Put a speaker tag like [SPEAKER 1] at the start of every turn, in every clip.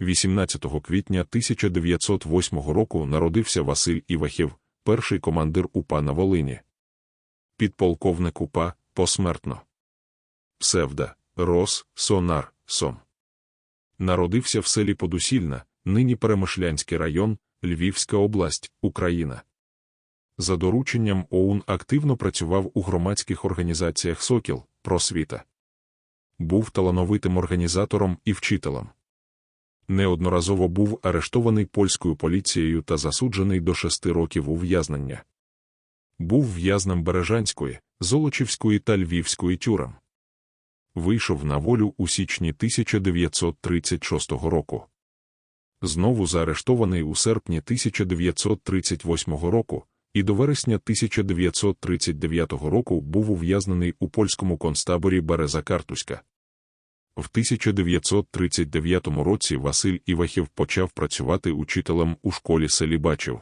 [SPEAKER 1] 18 квітня 1908 року народився Василь Івахів, перший командир УПА на Волині. Підполковник УПА посмертно. Псевда, Рос, Сонар, Сом. Народився в селі Подусільна, нині Перемишлянський район, Львівська область, Україна. За дорученням ОУН активно працював у громадських організаціях Сокіл, Просвіта. Був талановитим організатором і вчителем. Неодноразово був арештований польською поліцією та засуджений до шести років ув'язнення. Був в'язнем Бережанської, Золочівської та Львівської тюрем. Вийшов на волю у січні 1936 року. Знову заарештований у серпні 1938 року і до вересня 1939 року був ув'язнений у польському концтаборі Береза Картуська. В 1939 році Василь Івахів почав працювати учителем у школі селі Бачів.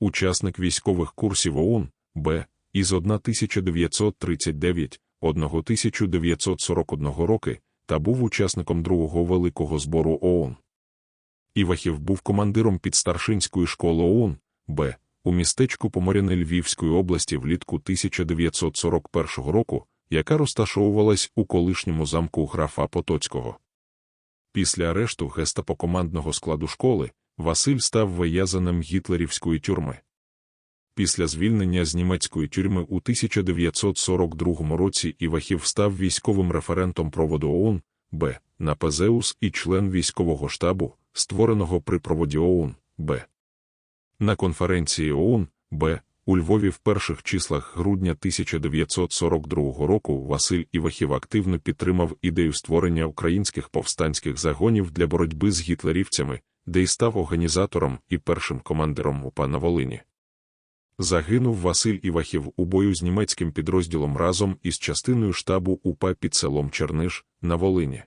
[SPEAKER 1] Учасник військових курсів ОУН, Б, із 1939 1941 роки та був учасником другого великого збору ОУН. Івахів був командиром підстаршинської школи ОУН, Б, у містечку Поморяни Львівської області влітку 1941 року, яка розташовувалась у колишньому замку графа Потоцького. Після арешту гестапокомандного складу школи Василь став виязаним гітлерівської тюрми. Після звільнення з німецької тюрми у 1942 році Івахів став військовим референтом проводу ОУН, Б, на Пезеус і член військового штабу, створеного при проводі ОУН, Б. На конференції ОУН, Б, у Львові в перших числах грудня 1942 року Василь Івахів активно підтримав ідею створення українських повстанських загонів для боротьби з гітлерівцями, де й став організатором і першим командиром УПА на Волині. Загинув Василь Івахів у бою з німецьким підрозділом разом із частиною штабу УПА під селом Черниш на Волині.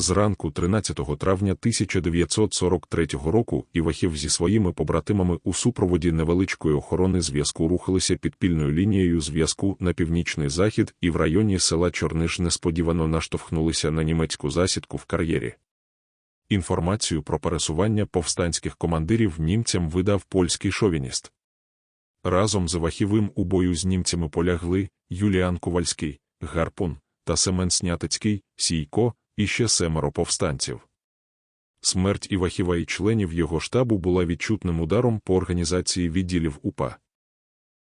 [SPEAKER 1] Зранку 13 травня 1943 року Івахів зі своїми побратимами у супроводі невеличкої охорони зв'язку рухалися підпільною лінією зв'язку на північний захід і в районі села Чорниш несподівано наштовхнулися на німецьку засідку в кар'єрі. Інформацію про пересування повстанських командирів німцям видав польський шовініст. Разом з Івахівим у бою з німцями полягли Юліан Ковальський, Гарпун та Семен Снятицький, Сійко, і ще семеро повстанців. Смерть Івахіва і членів його штабу була відчутним ударом по організації відділів УПА.